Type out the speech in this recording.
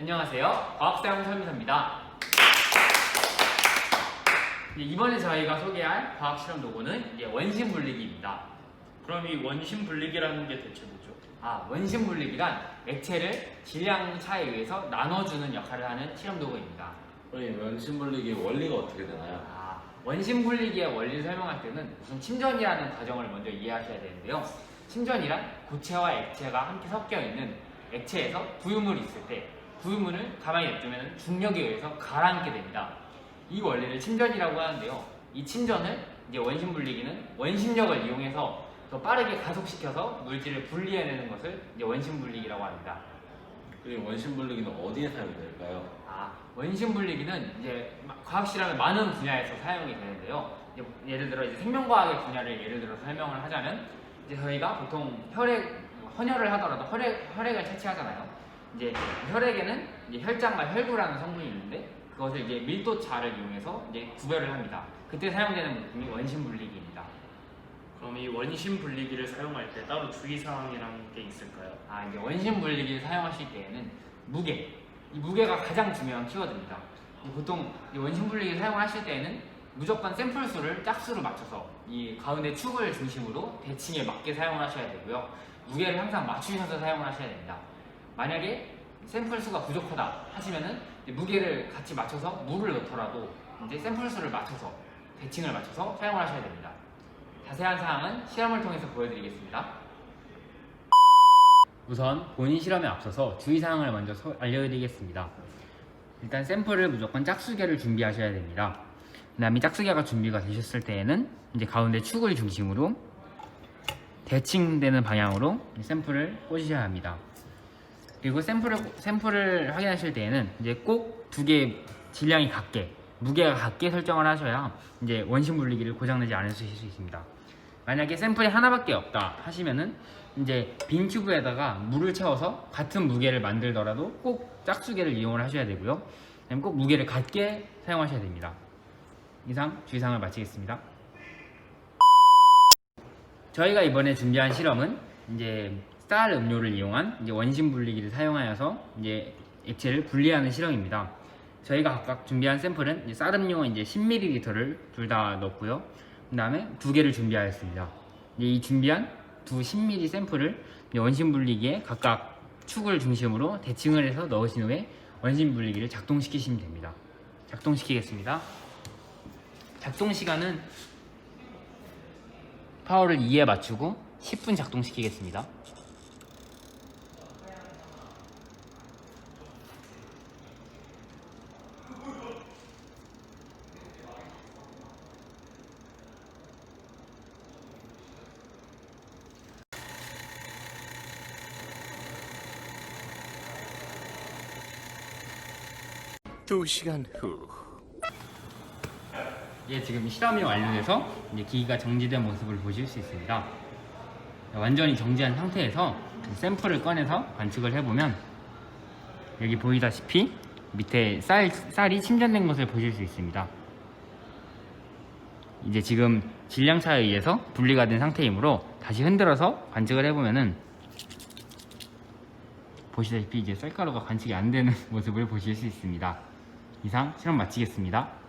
안녕하세요. 과학사용 설미서입니다. 네, 이번에 저희가 소개할 과학 실험 도구는 이제 원심 분리기입니다. 그럼 이 원심 분리기라는 게 대체 뭐죠? 아, 원심 분리기란 액체를 질량 차에 의해서 나눠주는 역할을 하는 실험 도구입니다. 그럼 이 원심 분리기 원리가 어떻게 되나요? 아, 원심 분리기의 원리를 설명할 때는 우선 침전이라는 과정을 먼저 이해하셔야 되는데요. 침전이란 고체와 액체가 함께 섞여 있는 액체에서 부유물이 있을 때 부유물을 가만히 냅두면 중력에 의해서 가라앉게 됩니다. 이 원리를 침전이라고 하는데요. 이 침전을 이제 원심 분리기는 원심력을 이용해서 더 빠르게 가속시켜서 물질을 분리해내는 것을 이제 원심 분리기라고 합니다. 그리고 원심 분리기는 어디에 사용이 될까요? 아, 원심 분리기는 이제 마- 과학 실험의 많은 분야에서 사용이 되는데요. 예를 들어 이제 생명과학의 분야를 예를 들어 설명을 하자면 이제 저희가 보통 혈액 헌혈을 하더라도 혈액 혈액을 채취하잖아요. 이제 혈액에는 이제 혈장과 혈구라는 성분이 있는데 그것을 이제 밀도차를 이용해서 이제 구별을 합니다. 그때 사용되는 물품이 원심 분리기입니다. 그럼 이 원심 분리기를 사용할 때 따로 주의사항이라는 게 있을까요? 아, 이제 원심 분리기를 사용하실 때에는 무게, 이 무게가 가장 중요한 키워드입니다. 이 보통 이 원심 분리기를 사용하실 때에는 무조건 샘플 수를 짝수로 맞춰서 이 가운데 축을 중심으로 대칭에 맞게 사용하셔야 되고요. 무게를 항상 맞추셔서 사용하셔야 됩니다. 만약에 샘플 수가 부족하다 하시면은 무게를 같이 맞춰서 물을 넣더라도 이제 샘플 수를 맞춰서 대칭을 맞춰서 사용을 하셔야 됩니다. 자세한 사항은 실험을 통해서 보여드리겠습니다. 우선 본인 실험에 앞서서 주의사항을 먼저 서- 알려드리겠습니다. 일단 샘플을 무조건 짝수개를 준비하셔야 됩니다. 그 다음에 짝수개가 준비가 되셨을 때에는 이제 가운데 축을 중심으로 대칭되는 방향으로 샘플을 꽂으셔야 합니다. 그리고 샘플을, 샘플을 확인하실 때에는 이제 꼭 두 개 질량이 같게, 무게가 같게 설정을 하셔야 이제 원심 분리기를 고장내지 않으실 수 있습니다. 만약에 샘플이 하나밖에 없다 하시면은 이제 빈 튜브에다가 물을 채워서 같은 무게를 만들더라도 꼭 짝수개를 이용을 하셔야 되고요. 꼭 무게를 같게 사용하셔야 됩니다. 이상 주의사항을 마치겠습니다. 저희가 이번에 준비한 실험은 이제 쌀 음료를 이용한 원심 분리기를 사용하여서 이제 액체를 분리하는 실험입니다. 저희가 각각 준비한 샘플은 쌀 음료 이제 10ml를 둘 다 넣었고요. 그 다음에 두 개를 준비하였습니다. 이 준비한 두 10ml 샘플을 원심 분리기에 각각 축을 중심으로 대칭을 해서 넣으신 후에 원심 분리기를 작동시키시면 됩니다. 작동시키겠습니다. 작동 시간은 파워를 2에 맞추고 10분 작동시키겠습니다. 두 시간 후. 예, 지금 실험이 완료돼서 이제 기기가 정지된 모습을 보실 수 있습니다. 완전히 정지한 상태에서 샘플을 꺼내서 관측을 해보면 여기 보이다시피 밑에 쌀, 쌀이 침전된 것을 보실 수 있습니다. 이제 지금 질량차에 의해서 분리가 된 상태이므로 다시 흔들어서 관측을 해보면은 보시다시피 이제 쌀가루가 관측이 안 되는 모습을 보실 수 있습니다. 이상 실험 마치겠습니다.